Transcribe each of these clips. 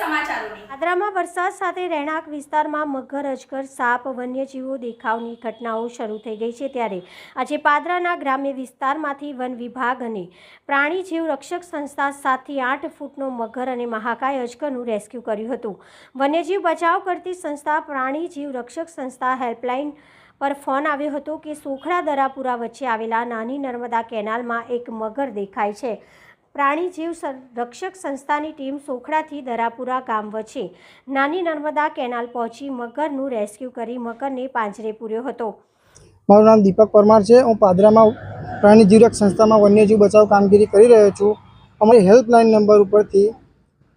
સમાચારોની. પાદરામાં વરસાદ સાથે રહેણાંક વિસ્તારમાં મગર અજગર સાપ, વન્યજીવો દેખાવની ઘટનાઓ શરૂ થઈ ગઈ છે ત્યારે. આજે પાદરાના ગ્રામ્ય વિસ્તારમાંથી વન વિભાગ અને પ્રાણી જીવ રક્ષક સંસ્થા સાતથી આઠ ફૂટનો મગર અને મહાકાય અજગરનું રેસ્ક્યુ કર્યું હતું. વન્યજીવ બચાવ કરતી સંસ્થા પ્રાણી જીવ રક્ષક સંસ્થા હેલ્પલાઇન પર ફોન આવ્યો હતો કે સોખડા દરાપુરા વચ્ચે આવેલા નાની નર્મદા કેનાલમાં એક મગર દેખાય છે. પ્રાણી જીવ રક્ષક સંસ્થાની ટીમ સોખડાથી દરાપુરા ગામ વચ્ચે નાની નર્મદા કેનાલ પહોંચી મગરનું રેસ્ક્યુ કરી મગરને પાંજરે પૂર્યો હતો. મારું નામ દીપક પરમાર છે. હું પાદરામાં પ્રાણી જીવરક સંસ્થામાં વન્યજીવ બચાવ કામગીરી કરી રહ્યો છું. અમારી હેલ્પલાઇન નંબર ઉપરથી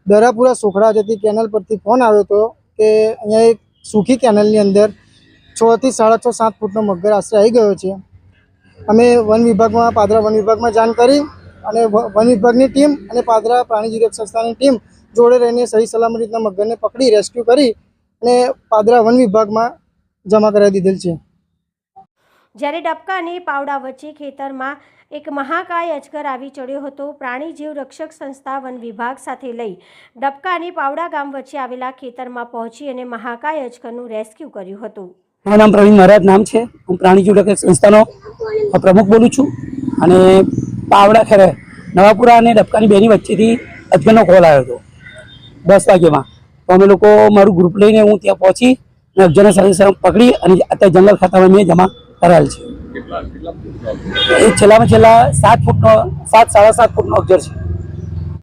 દરાપુરા સોખડા જતી કેનલ પરથી ફોન આવ્યો હતો કે અહીંયા એક સૂકી કેનલની અંદર છથી સાડા છ સાત ફૂટનો મગર આશરે આવી ગયો છે. અમે વન વિભાગમાં, પાદરા વન વિભાગમાં જાણ કરી અને વ- વન વિભાગની ટીમ અને પાદરા પ્રાણી જીવક સંસ્થાની ટીમ જોડે રહીને સહી સલામત રીતના મગરને પકડી રેસ્ક્યુ કરી અને પાદરા વન વિભાગમાં જમા કરાવી દીધેલ છે. જ્યારે ડબકા અને પાવડા વચ્ચે ખેતરમાં એક મહાકાય અજગર આવી ચડ્યો હતો પ્રાણી જીવ રક્ષક સંસ્થા વન વિભાગ સાથે લઈ ડબકા અને પાવડા ગામ વચ્ચે આવેલા ખેતરમાં પહોંચી અને મહાકાય અજગરનું રેસ્ક્યુ કર્યું હતું. મારું નામ પ્રવીણ મહારાજ નામ છે. હું પ્રાણી જીવરક્ષક સંસ્થાનો પ્રમુખ બોલું છું અને પાવડા ખેરે. નવાપુરા અને ડબકાની બેની વચ્ચેથી અજગરનો કોલ આવ્યો હતો. દસ વાગ્યામાં. તો અમે લોકો મારું ગ્રુપ લઈને હું ત્યાં પહોંચી અને અજગરને સારી પકડી અને અત્યારે જંગલ ખાતામાં મેં જમા કરાયેલ છે. એ છેલ્લામાં છેલ્લા સાત ફૂટનો સાત સાડા સાત ફૂટનો અજગર છે.